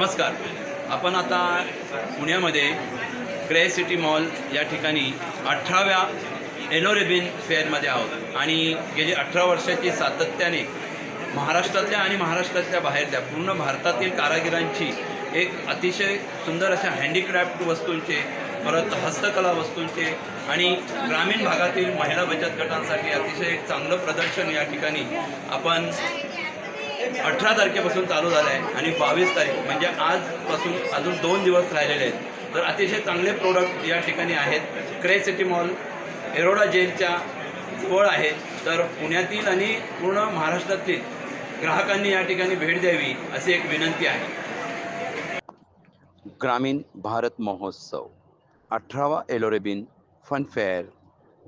नमस्कार. आपण आता पुण्यामध्ये ग्रे सिटी मॉल या ठिकाणी अठराव्या एलोरेबिन फेअरमध्ये आहोत. आणि गेली अठरा वर्षाची सातत्याने महाराष्ट्रातल्या आणि महाराष्ट्रातल्या बाहेरच्या पूर्ण भारतातील कारागिरांची एक अतिशय सुंदर अशा हँडीक्राफ्ट वस्तूंचे परत हस्तकला वस्तूंचे आणि ग्रामीण भागातील महिला बचत गटांसाठी अतिशय एक चांगलं प्रदर्शन या ठिकाणी आपण अठरा तारखेपासून चालू झालं आहे आणि बावीस तारीख म्हणजे आजपासून अजून दोन दिवस राहिलेले आहेत. तर अतिशय चांगले प्रोडक्ट या ठिकाणी आहेत. क्रे सिटी मॉल एरोडा जेलच्या जवळ आहे. तर पुण्यातील आणि पूर्ण महाराष्ट्रातील ग्राहकांनी या ठिकाणी भेट द्यावी अशी एक विनंती आहे. ग्रामीण भारत महोत्सव अठरावा एलोरेबिन फनफेअर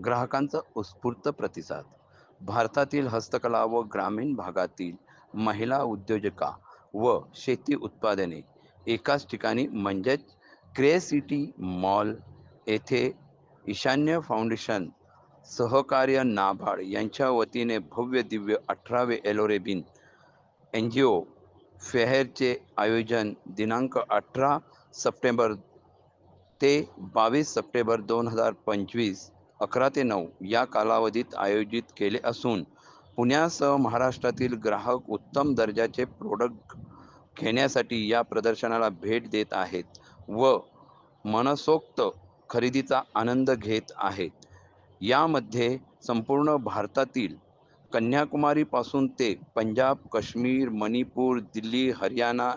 ग्राहकांचा उत्स्फूर्त प्रतिसाद. भारतातील हस्तकला व ग्रामीण भागातील महिला उद्योजका व शेती उत्पादने एकाच ठिकाणी म्हणजेच क्रे सिटी मॉल येथे ईशान्य फाउंडेशन सहकार्य नाभाड यांच्या वतीने भव्य दिव्य अठरावे एलोरेबिन एन जी ओ फेहेरचे आयोजन दिनांक अठरा सप्टेंबर ते बावीस सप्टेंबर दोन हजार पंचवीस अकरा ते नऊ या कालावधीत आयोजित केले असून पुण्यासह महाराष्ट्रातील ग्राहक उत्तम दर्जाचे प्रोडक्ट घेण्यासाठी या प्रदर्शनाला भेट देत आहेत व मनसोक्त खरेदीचा आनंद घेत आहेत. यामध्ये संपूर्ण भारतातील कन्याकुमारीपासून ते पंजाब काश्मीर मणिपूर दिल्ली हरियाणा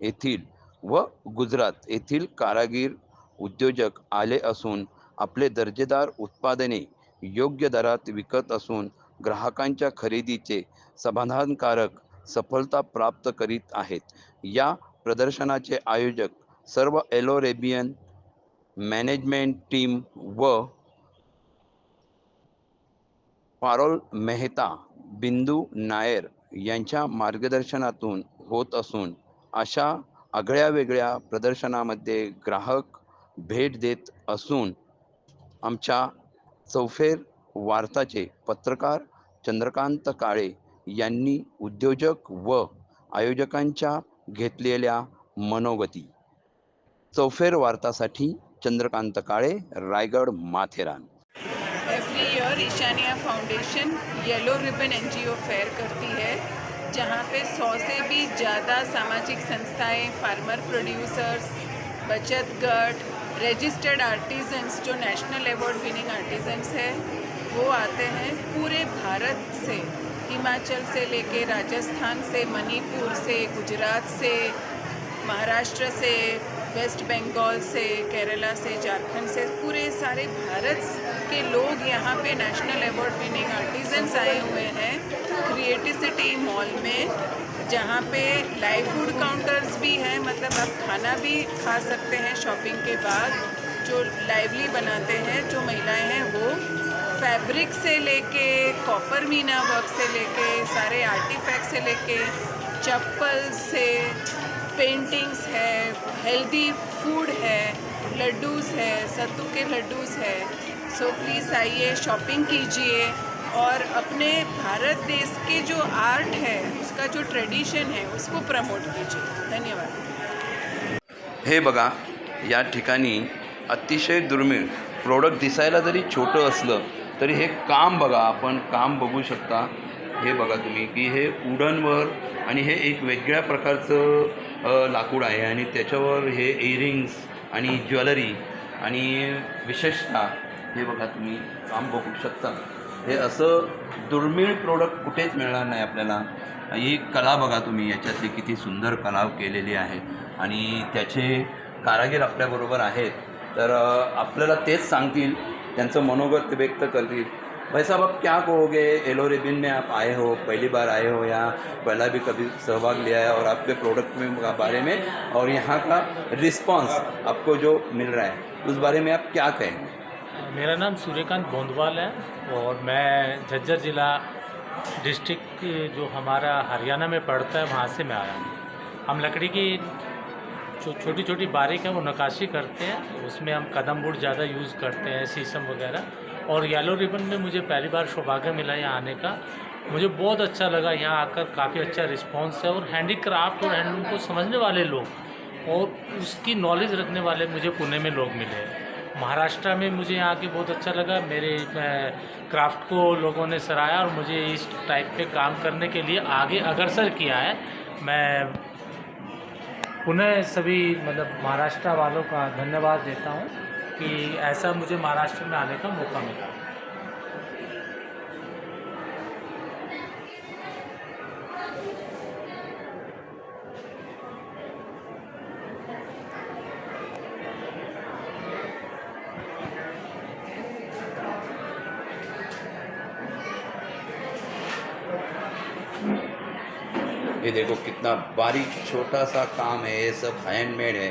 येथील व गुजरात येथील कारागीर उद्योजक आले असून आपले दर्जेदार उत्पादने योग्य दरात विकत असून ग्राहकांच्या खरेदीचे समाधानकारक सफलता प्राप्त करीत आहेत. या प्रदर्शनाचे आयोजक सर्व एलोरेबियन मॅनेजमेंट टीम व पारोल मेहता बिंदू नायर यांच्या मार्गदर्शनातून होत असून अशा आगळ्या वेगळ्या प्रदर्शनामध्ये ग्राहक भेट देत असून आमच्या चौफेर वार्ताचे पत्रकार चंद्रकांत काळे यांनी उद्योजक व आयोजकांच्या घेतलेल्या मनोगती. चौफेर वार्तासाठी Chandrakant Kale, Raigad Matheran. Every year Ishaniya foundation yellow ribbon NGO fair करती है, जहाँ पे सौ से भी ज़्यादा सामाजिक संस्थाएँ फार्मर प्रोड्यूसर्स बचत गट रजिस्टर्ड आर्टिजन्स जो नेशनल अवार्ड विनिंग आर्टिजन्स है वो आते हैं पूरे भारत से, हिमाचल से लेके राजस्थान से, मणिपुर से, गुजरात से, महाराष्ट्र से, वेस्ट बंगाल से, केरला से, झारखंड से, पूरे सारे भारत के लोग यहाँ पे नेशनल अवार्ड विनिंग आर्टिजन्स आए हुए हैं क्रिएटिसिटी मॉल में, जहाँ पे लाइव फ़ूड काउंटर्स भी हैं मतलब आप खाना भी खा सकते हैं शॉपिंग के बाद, जो लाइवली बनाते हैं, जो महिलाएँ हैं वो। फैब्रिक से लेके, कॉपर मीना वर्क से लेके, सारे आर्टिफैक्ट से लेके, चप्पल से पेंटिंग्स है हेल्दी फ़ूड है लड्डूस है, सत्तू के लड्डूस है। सो प्लीज़ आइए शॉपिंग कीजिए और अपने भारत देश के जो आर्ट है, उसका जो ट्रेडिशन है, उसको प्रमोट कीजिए। धन्यवाद। हे बघा, या ठिकाणी अतिशय दुर्मिळ प्रोडक्ट दिसायला जरी छोटं असलं तरी हे काम बघा आपण काम बघू शकता. हे बघा तुम्ही की हे उडनवर आणि हे एक वेगळ्या प्रकारचं लाकूड आहे आणि त्याच्यावर हे इयरिंग्स आणि ज्वेलरी आणि विशेषतः हे बघा तुम्ही काम बघू शकता. हे असं दुर्मिळ प्रोडक्ट कुठेच मिळणार नाही आपल्याला. ही कला बघा तुम्ही याच्यातली किती सुंदर कला केलेली आहे. आणि त्याचे कारागीर आपल्याबरोबर आहेत. तर आपल्याला तेच सांगतील त्यांचं मनोगत व्यक्त भाई साहब, आप क्या कहोगे? एलो रिबिन में आप आए हो, पहली बार आए हो यहाँ, पहला भी कभी सहभाग लिया है और आपके प्रोडक्ट में, का बारे में और यहाँ का रिस्पांस आपको जो मिल रहा है, उस बारे में आप क्या कहेंगे? मेरा नाम सूर्यकांत गोंदवाल है और मैं झज्जर ज़िला डिस्ट्रिक्ट जो हमारा हरियाणा में पड़ता है, वहाँ से मैं आया हूँ। हम लकड़ी की जो छोटी छोटी बारीक है, वो नक्काशी करते हैं। उसमें हम कदम वुड ज़्यादा यूज़ करते हैं, शीशम वगैरह। और येलो रिबन में मुझे पहली बार सौभाग्य मिला यहाँ आने का। मुझे बहुत अच्छा लगा यहाँ आकर, काफ़ी अच्छा रिस्पांस है और हैंडीक्राफ्ट और हैंडलूम को समझने वाले लोग और उसकी नॉलेज रखने वाले मुझे पुणे में लोग मिले। महाराष्ट्र में मुझे यहाँ के बहुत अच्छा लगा। मेरे क्राफ्ट को लोगों ने सराहा और मुझे इस टाइप पे काम करने के लिए आगे अग्रसर किया है। मैं पुनः सभी मतलब महाराष्ट्र वालों का धन्यवाद देता हूँ कि ऐसा मुझे महाराष्ट्र में आने का मौका मिला। ये देखो कितना बारीक छोटा सा काम है, ये सब हैंडमेड है,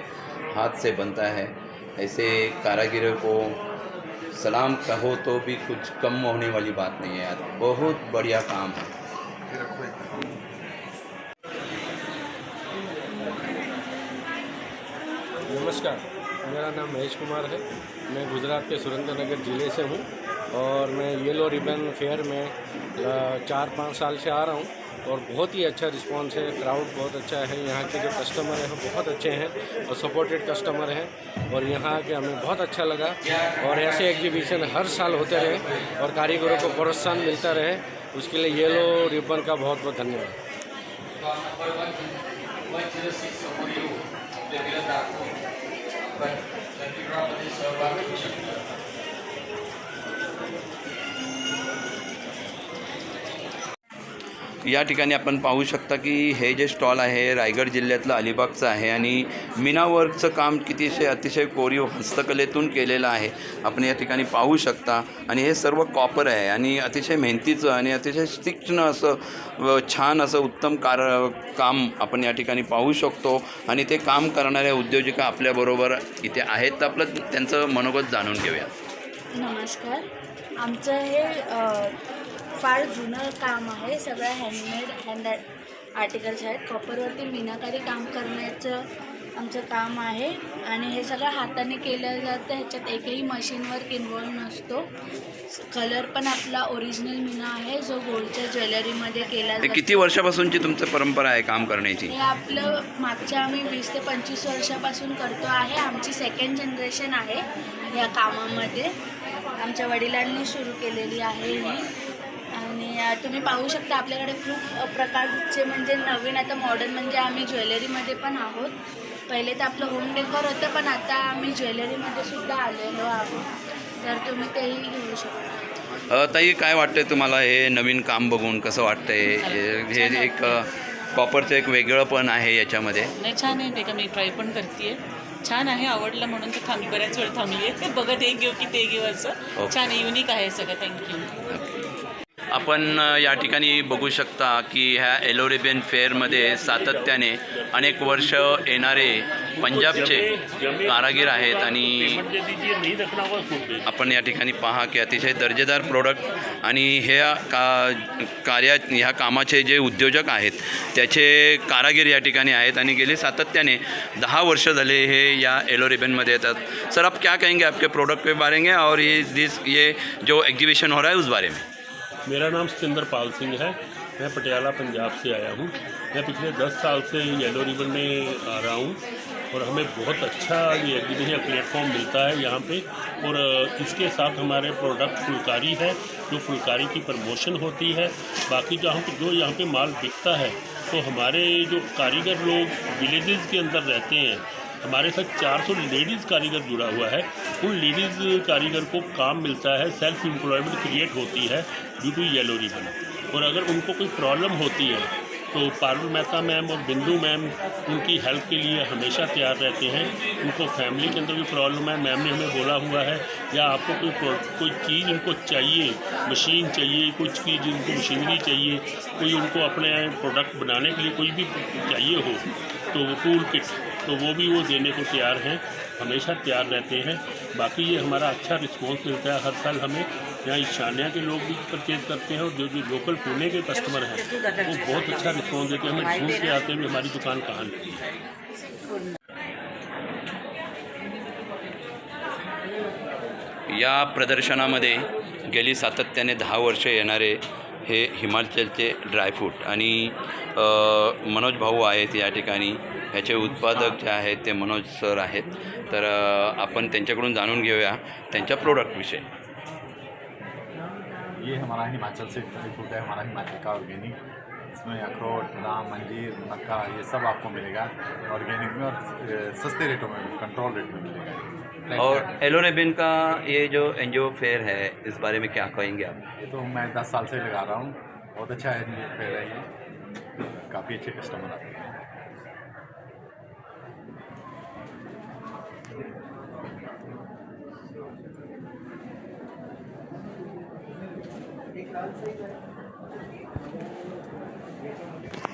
हाथ से बनता है। ऐसे कारागिरों को सलाम कहो तो भी कुछ कम होने वाली बात नहीं है यार। बहुत बढ़िया काम है। नमस्कार, मेरा नाम महेश कुमार है। मैं गुजरात के सुरेंद्रनगर ज़िले से हूँ और मैं येलो रिबन फेयर में चार पाँच साल से आ रहा हूँ। और बहुत ही अच्छा रिस्पांस है क्राउड बहुत अच्छा है यहाँ के जो कस्टमर हैं बहुत अच्छे हैं और सपोर्टेड कस्टमर हैं और यहाँ के हमें बहुत अच्छा लगा और ऐसे एग्जीबिशन हर साल होते रहे और कारीगरों को प्रोत्साहन मिलता रहे उसके लिए येलो रिबन का बहुत बहुत धन्यवाद या ठिकाणी आपण पाहू शकता की हे जे स्टॉल आहे रायगड जिल्ह्यातलं अलिबागचं आहे आणि मीना वर्कचं काम कितीशे अतिशय कोरीव हस्तकलेतून केलेलं आहे. आपण या ठिकाणी पाहू शकता आणि हे सर्व कॉपर आहे आणि अतिशय मेहनतीचं आणि अतिशय तीक्ष्ण असं व छान असं उत्तम कार काम आपण या ठिकाणी पाहू शकतो आणि ते काम करणाऱ्या उद्योजिका आपल्याबरोबर इथे आहेत. तर आपलं त्यांचं मनोगत जाणून घेऊया. नमस्कार. आमचं हे फार जुनं काम आहे. सगळं हँडमेड हँड आर्टिकल्स आहेत. कॉपरवरती मीनाकारी काम करण्याचं आमचं काम आहे. आणि हे सगळं हाताने केलं जातं. ह्याच्यात एकही मशीन वर्क इन्वॉल्व नसतो. कलर पण आपला ओरिजिनल मीना आहे. जो गोल्डच्या ज्वेलरीमध्ये केला हे जातो. किती वर्षापासूनची तुमचं परंपरा आहे काम करण्याची? हे आपलं मागच्या आम्ही वीस ते पंचवीस वर्षापासून करतो आहे. आमची सेकंड जनरेशन आहे या कामामध्ये. आमच्या वडिलांनी सुरू केलेली आहे ही. आणि तुम्ही पाहू शकता आपल्याकडे खूप प्रकारचे म्हणजे नवीन आता मॉडर्न म्हणजे आम्ही ज्वेलरीमध्ये पण आहोत. पहिले तर आपलं होम डेकोर होतं पण आता आम्ही ज्वेलरीमध्ये सुद्धा आलेलो आहोत. तर तुम्ही तेही घेऊ शकता. अ, ताई काय वाटतंय तुम्हाला हे नवीन काम बघून कसं वाटतंय? हे हे एक अ, कॉपरचं एक वेगळं पण आहे याच्यामध्ये. नाही छान आहे ते का मी ट्राय पण करते छान आहे आवडलं म्हणून तर थांबली बऱ्याच वेळ थांबली आहे बघत हे घेऊ की ते घेऊ असं. छान आहे युनिक आहे सगळं. थँक्यू आपण या ठिकाणी बघू शकता की ह्या एलोरेबियन फेअरमध्ये सातत्याने अनेक वर्ष येणारे पंजाबचे कारागीर आहेत आणि आपण या ठिकाणी पहा की अतिशय दर्जेदार प्रोडक्ट आणि ह्या का कार्या ह्या कामाचे जे उद्योजक आहेत त्याचे कारागीर या ठिकाणी आहेत आणि गेले सातत्याने दहा वर्ष झाले हे या एलोरेबियनमध्ये येतात. सर आप क्या कहेंगे आपके प्रोडक्ट के बारे में और ये दिस ये जो एग्जीबिशन हो रहा है उस बारे में? मेरा नाम सतिंदर पाल सिंह है। मैं पटियाला, पंजाब से आया हूँ। मैं पिछले दस साल से येलो रिबन में आ रहा हूँ और हमें बहुत अच्छा ये एग्जीबिशन प्लेटफॉर्म मिलता है यहाँ पे और इसके साथ हमारे प्रोडक्ट फुलकारी है, जो फुलकारी की प्रमोशन होती है। बाकी जहाँ पे जो यहाँ पे माल बिकता है तो हमारे जो कारीगर लोग विलेजेस के अंदर रहते हैं, हमारे साथ 400 लेडीज़ कारीगर जुड़ा हुआ है। उन लेडीज़ कारीगर को काम मिलता है, सेल्फ एम्प्लॉयमेंट क्रिएट होती है ड्यू टू येलो रिबन। और अगर उनको कोई प्रॉब्लम होती है तो पारुल मेहता मैम और बिंदु मैम, उनकी हेल्प के लिए हमेशा तैयार रहते हैं। उनको फैमिली के अंदर भी प्रॉब्लम है, मैम ने हमें बोला हुआ है, या आपको कोई कोई चीज़ उनको चाहिए, मशीन चाहिए, कुछ चीज़ उनको, मशीनरी चाहिए, कोई उनको अपने प्रोडक्ट बनाने के लिए कोई भी चाहिए हो तो वो टूल किट तो वो भी वो देने को तैयार हैं, हमेशा तैयार रहते हैं। बाकी ये हमारा अच्छा रिस्पॉन्स मिलता है, हर साल हमें यहाँ ईशान्या के लोग भी परचेज करते हैं और जो जो लोकल पुणे के कस्टमर हैं, वो बहुत अच्छा रिस्पॉन्स देते हैं। हमें ढूंढ के आते हैं भी हमारी दुकान कहाँ लगी है या प्रदर्शनामध्ये गेली सातत्याने दहा वर्ष येणारे हे हिमाचलचे ड्रायफ्रूट आणि मनोज भाऊ आहेत या ठिकाणी. ह्याचे उत्पादक जे आहेत ते मनोज सर आहेत. तर आपण त्यांच्याकडून जाणून घेऊया त्यांच्या प्रोडक्टविषयी ये हमारा हिमाचल से ड्राई फ्रूट है हमारा हिमाचल का ऑर्गेनिक इसमें अखरोट बादाम अंजीर मक्का ये सब आपको मिलेगा। ऑर्गेनिक में और सस्ते रेटों में कंट्रोल रेट में मिलेगा। और एलोरेबिन का ये जो एनजीओ फेयर है इस बारे में क्या कहेंगे आप? ये तो मैं दस साल से लगा रहा हूँ। बहुत अच्छा है फेयर है ये। काफ़ी अच्छे कस्टमर आते हैं। एक साल से Thank you.